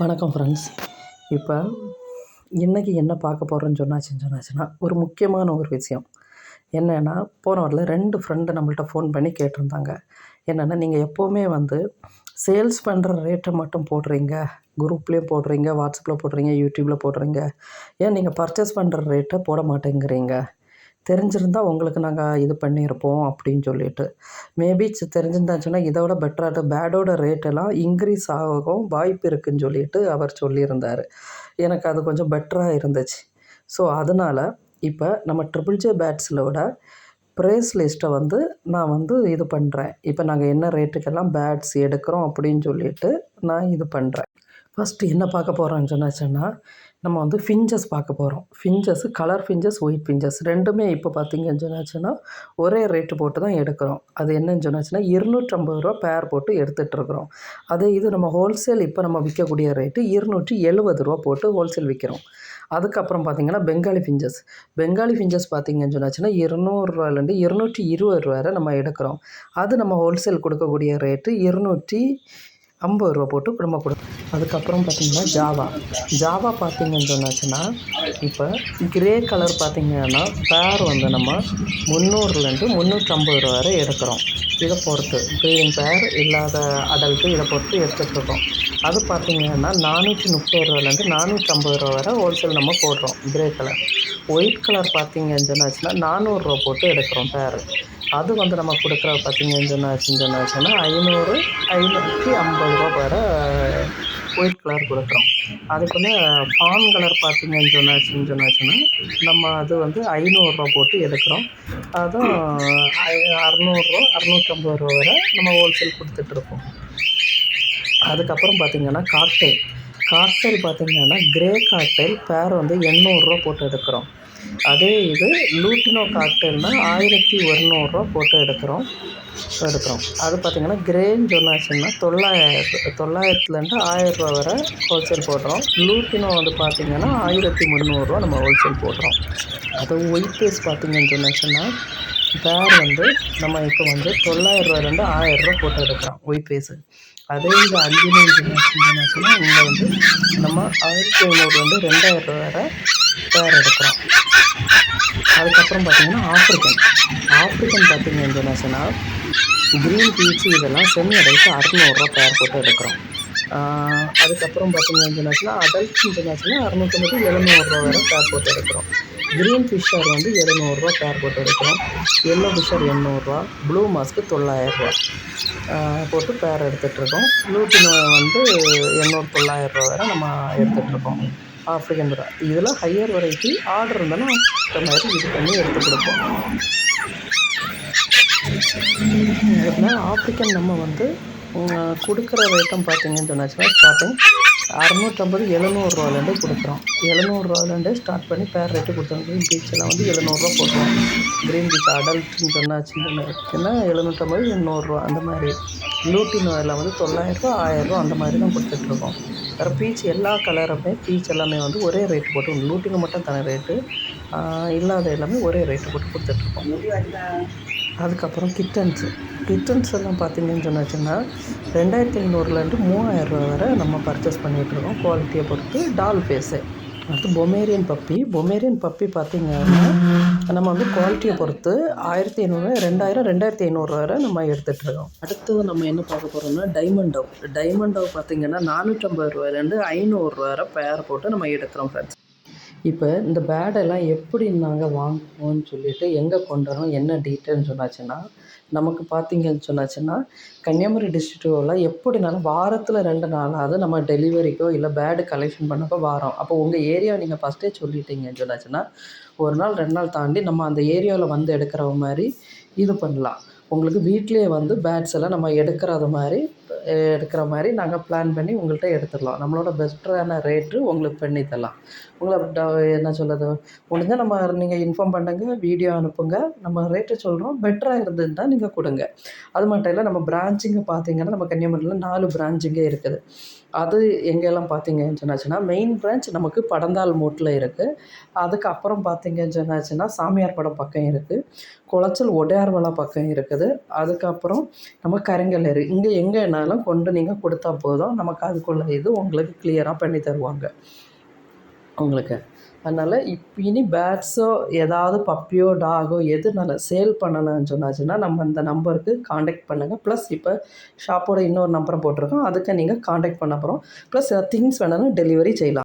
வணக்கம் ஃப்ரெண்ட்ஸ் இப்போ இன்றைக்கி என்ன பார்க்க போகிறோன்னு சொன்னாச்சுன்னு சொன்னாச்சுன்னா ஒரு முக்கியமான ஒரு விஷயம். என்னென்னா போன வாரில் ரெண்டு ஃப்ரெண்டு நம்மள்ட்ட ஃபோன் பண்ணி கேட்டிருந்தாங்க. என்னென்னா நீங்கள் எப்போவுமே வந்து சேல்ஸ் பண்ணுற ரேட்டை மட்டும் போடுறீங்க. குரூப்லேயும் போடுறீங்க வாட்ஸ்அப்பில் போடுறீங்க யூடியூப்பில் போடுறீங்க. ஏன் நீங்கள் பர்ச்சேஸ் பண்ணுற ரேட்டை போட மாட்டேங்கிறீங்க? தெரிஞ்சிருந்தால் உங்களுக்கு நாங்கள் இது பண்ணியிருப்போம் அப்படின்னு சொல்லிட்டு. மேபி தெரிஞ்சிருந்தாச்சுன்னா இதை விட பெட்டராக பேடோட ரேட்டெல்லாம் இன்க்ரீஸ் ஆகும் வாய்ப்பு இருக்குன்னு சொல்லிட்டு அவர் சொல்லியிருந்தார். எனக்கு அது கொஞ்சம் பெட்டராக இருந்துச்சு. ஸோ அதனால் இப்போ நம்ம ட்ரிபிள் ஜே பேட்ஸிலோட ப்ரைஸ் லிஸ்ட்டை வந்து நான் வந்து இது பண்ணுறேன் இப்போ நாங்கள் என்ன ரேட்டுக்கெல்லாம் பேட்ஸ் எடுக்கிறோம் அப்படின்னு சொல்லிட்டு நான் இது பண்ணுறேன் ஃபஸ்ட்டு என்ன பார்க்க போகிறோன்னு சொன்னாச்சுன்னா நம்ம வந்து ஃபிஞ்சஸ் பார்க்க போகிறோம் finches colour finches white finches ரெண்டுமே இப்போ பார்த்தீங்கன்னு சொன்னாச்சுன்னா ஒரே ரேட்டு போட்டு தான் எடுக்கிறோம். அது என்னன்னு சொன்னாச்சுன்னா இருநூற்றம்பது ரூபா பேர் போட்டு எடுத்துகிட்ருக்குறோம் அதே இது நம்ம ஹோல்சேல் இப்போ நம்ம விற்கக்கூடிய ரேட்டு இருநூற்றி எழுபது ரூபா போட்டு ஹோல்சேல் விற்கிறோம் அதுக்கப்புறம் பார்த்திங்கன்னா பெங்காலி ஃபிஞ்சஸ் பெங்காலி ஃபிஞ்சஸ் பார்த்தீங்கன்னு சொன்னாச்சுன்னா இருநூறுவாலேருந்து இருநூற்றி இருபது ரூபா நம்ம எடுக்கிறோம். அது நம்ம ஹோல்சேல் கொடுக்கக்கூடிய ரேட்டு இருநூற்றி ஐம்பது ரூபா போட்டு நம்ம கொடு அதுக்கப்புறம் பார்த்திங்கன்னா ஜாவா ஜாவா பார்த்திங்கன்னு சொன்னாச்சுன்னா இப்போ கிரே கலர் பார்த்திங்கன்னா பேர் வந்து நம்ம முந்நூறுலேருந்து முந்நூற்றம்பது ரூபா வரை எடுக்கிறோம். இதை பொறுத்து க்ரீன் பேர் இல்லாத அடல்ட்டு இதை பொறுத்து எடுத்துகிட்ருக்கோம் அது பார்த்திங்கன்னா நானூற்றி முப்பது ரூபாலேருந்து நானூற்றம்பது ரூபா வரை ஹோல்சேல் நம்ம போடுறோம் கிரே கலர் ஒயிட் கலர் பார்த்திங்கன்னு சொன்னாச்சுன்னா நானூறுரூவா போட்டு எடுக்கிறோம் பேர் அது வந்து நம்ம கொடுக்குற பார்த்திங்கன்னு சொன்னாச்சுன்னு சொன்னாச்சுன்னா ஐநூறு ஐநூற்றி ஐம்பது ரூபா வர ஒயிட் கலர் கொடுக்குறோம். அதுக்குள்ளே ஃபான் கலர் பார்த்திங்கன்னு சொன்னாச்சுன்னு சொன்னாச்சுன்னா நம்ம அது வந்து ஐநூறுரூவா போட்டு எடுக்கிறோம். அதுவும் அறநூறுரூவா அறநூற்றம்பது ரூபா வரை நம்ம ஹோல்சேல் கொடுத்துட்ருக்கோம் அதுக்கப்புறம் பார்த்திங்கன்னா காக்டெயில் காக்டெயில் பார்த்திங்கன்னா கிரே காக்டெயில் பேர் வந்து எண்ணூறுரூவா போட்டு எடுக்கிறோம். அதே இது லூட்டினோ காக்டெயில்னால் ஆயிரத்தி ஒருநூறுரூவா போட்டு எடுக்கிறோம். எடுக்கிறோம். அது பார்த்திங்கன்னா கிரேன் சொன்னாச்சுன்னா தொள்ளாயிரம் தொள்ளாயிரத்துலேருந்து ஆயிரரூவா வரை ஹோல்சேல் போடுறோம். லூட்டினோ வந்து பார்த்திங்கன்னா ஆயிரத்தி முந்நூறுரூவா நம்ம ஹோல்சேல் போடுறோம். அது ஒயிட் பேஸ் பார்த்திங்கன்னு சொன்னாச்சுன்னா பேர் வந்து நம்ம இப்போ வந்து தொள்ளாயிரரூவாயிலேருந்து ஆயிரரூவா போட்டு எடுக்கிறோம் ஒயிட் பேஸு அதே இது அல்பினோ சொன்னாச்சுன்னா இங்கே வந்து நம்ம ஆயிரத்தி ஐநூறுலேருந்து ரெண்டாயிரம் ரூபா வரை பேர் எடுக்கிறோம். அதுக்கப்புறம் பார்த்திங்கன்னா ஆஃப்ரிக்கன் ஆஃப்ரிக்கன் பார்த்திங்க இன்டர்நேஷ்னல் க்ரீன் பீச்சு இதெல்லாம் செமி அடல்ட்டு அறநூறுரூவா பேர் போட்டு எடுக்கிறோம். அதுக்கப்புறம் பார்த்திங்க இன்டர்நேஷ்னல் அடல்ட் இன்டர்நேஷ்னல் அறநூற்றம்பது எழுநூறுரூவா வரை பேர் போட்டு எடுக்கிறோம். க்ரீன் ஃபிஷ்ஷர் வந்து எழுநூறுரூவா பேர் போட்டு எடுக்கிறோம். எல்லோ ஃபிஷ்ஷர் எண்ணூறுரூவா ப்ளூ மாஸ்க்கு தொள்ளாயிரரூவா. போட்டு பேர் எடுத்துகிட்ருக்கோம் லூட்டினோ வந்து எண்ணூறு தொள்ளாயிரரூவா வரை நம்ம எடுத்துகிட்ருக்கோம் ஆஃப்ரிக்கன் புறா. இதெல்லாம் ஹையர் வெரைட்டி ஆர்டர் இருந்தாலும் இந்த மாதிரி இது பண்ணி எடுத்து கொடுப்போம். அதுக்குலாம் ஆஃப்ரிக்கன் நம்ம வந்து கொடுக்குற ரேட்டும் பார்த்தீங்கன்னு சொன்னாச்சுன்னா ஸ்டார்டிங் அறநூற்றம்பது எழுநூறுவாலேருந்து கொடுக்குறோம். எழுநூறுவாலேருந்து ஸ்டார்ட் பண்ணி பேர் ரேட்டு கொடுத்தோம். க்ரீன் பீச்செல்லாம் வந்து எழுநூறுவா போடுவோம் க்ரீன் பீச் அடல்ட்னு சொன்னாச்சுன்னு இருக்குன்னா எழுநூற்றம்பது எண்ணூறுரூவா அந்த மாதிரி. லூட்டினோவில் வந்து தொள்ளாயிரரூவா ஆயிரரூவா அந்த மாதிரி தான் கொடுத்துட்ருக்கோம். வேறு பீச் எல்லா கலருமே பீச் எல்லாமே வந்து ஒரே ரேட்டு போட்டு லூட்டிங்க மட்டும் தனி ரேட்டு இல்லாத எல்லாமே ஒரே ரேட்டு போட்டு கொடுத்துட்ருக்கோம். அதுக்கப்புறம் கிட்டன்ஸு கிட்டன்ஸ் எல்லாம் பார்த்திங்கன்னு சொன்னாச்சுன்னா ரெண்டாயிரத்தி ஐநூறுலேருந்து மூவாயிரரூவா வரை நம்ம பர்ச்சேஸ் பண்ணிகிட்ருக்கோம் குவாலிட்டியை பொறுத்து டால் ஃபேஸு அடுத்து பொமேரியன் பப்பி பொமேரியன் பப்பி பார்த்திங்கன்னா நம்ம வந்து குவாலிட்டியை பொறுத்து ஆயிரத்தி ஐநூறு ரெண்டாயிரம் ரெண்டாயிரத்தி ஐநூறுரூவா வரை நம்ம எடுத்துகிட்ருக்கோம் அடுத்தது நம்ம என்ன பார்க்க போகிறோம்னா டைமண்ட் டவ் டைமண்ட் டவ் பார்த்திங்கன்னா நானூற்றம்பது ரூபாயிலேருந்து ஐநூறுரூவா வரை பேர் போட்டு நம்ம எடுக்கிறோம் ஃப்ரெண்ட்ஸ் இப்போ இந்த பேடெல்லாம் எப்படி நாங்கள் வாங்குவோம்னு சொல்லிட்டு எங்கே கொண்டு என்ன டீட்டெயில்னு சொன்னாச்சுன்னா நமக்கு பார்த்தீங்கன்னு சொன்னாச்சுன்னா கன்னியாகுமரி டிஸ்ட்ரிக்டில் எப்படினாலும் வாரத்தில் ரெண்டு நாளாவது நம்ம டெலிவரிக்கோ இல்லை பேடு கலெக்ஷன் பண்ணப்போ வாரோம். அப்போ உங்கள் ஏரியாவை நீங்கள் ஃபஸ்ட்டே சொல்லிட்டீங்கன்னு சொன்னாச்சுன்னா ஒரு நாள் ரெண்டு நாள் தாண்டி நம்ம அந்த ஏரியாவில் வந்து எடுக்கிற மாதிரி இது பண்ணலாம். உங்களுக்கு வீட்டிலே வந்து பேட்ஸ் எல்லாம் நம்ம எடுக்கிறது மாதிரி எடுக்கிற மாதிரி நாங்கள் பிளான் பண்ணி உங்கள்கிட்ட எடுத்துடலாம். நம்மளோட பெஸ்ட்டான ரேட்டு உங்களுக்கு பண்ணி தரலாம். உங்களை என்ன சொல்கிறது முடிஞ்சால் நம்ம நீங்கள் இன்ஃபார்ம் பண்ணுங்கள் வீடியோ அனுப்புங்க. நம்ம ரேட்டு சொல்கிறோம் பெட்டராக இருந்ததுன்னா நீங்கள் கொடுங்க. அது மட்டும் இல்லை நம்ம பிரான்ச்சிங்க பார்த்தீங்கன்னா நம்ம கன்னியாகுமரியில் நாலு பிரான்ச்சிங்கே இருக்குது. அது எங்கெல்லாம் பார்த்தீங்கன்னு சொன்னாச்சுன்னா மெயின் பிரான்ச் நமக்கு படந்தால் மூட்டில் இருக்குது அதுக்கப்புறம் பார்த்தீங்கன்னு சொன்னாச்சுன்னா சாமியார் படம் பக்கம் இருக்குது குளச்சல் ஒடையார்வலா பக்கம் இருக்குது. அதுக்கப்புறம் நம்ம கருங்கல்லேரி இங்கே எங்கேனாலும் கொண்டு நீங்கள் கொடுத்தா போதும். நமக்கு அதுக்குள்ள இது உங்களுக்கு கிளியராக பண்ணி தருவாங்க. உங்களுக்கு அதனால் இப்போ இனி பேட்ஸோ ஏதாவது பப்பியோ டாகோ எதுனாலும் சேல் பண்ணணும்னு சொன்னாச்சுன்னா நம்ம இந்த நம்பருக்கு காண்டாக்ட் பண்ணுங்கள் ப்ளஸ் இப்போ ஷாப்போட இன்னொரு நம்பரை போட்டிருக்கோம். அதுக்கு நீங்கள் காண்டாக்ட் பண்ண போகிறோம் ப்ளஸ் திங்ஸ் வேணாலும் டெலிவரி செய்யலாம்.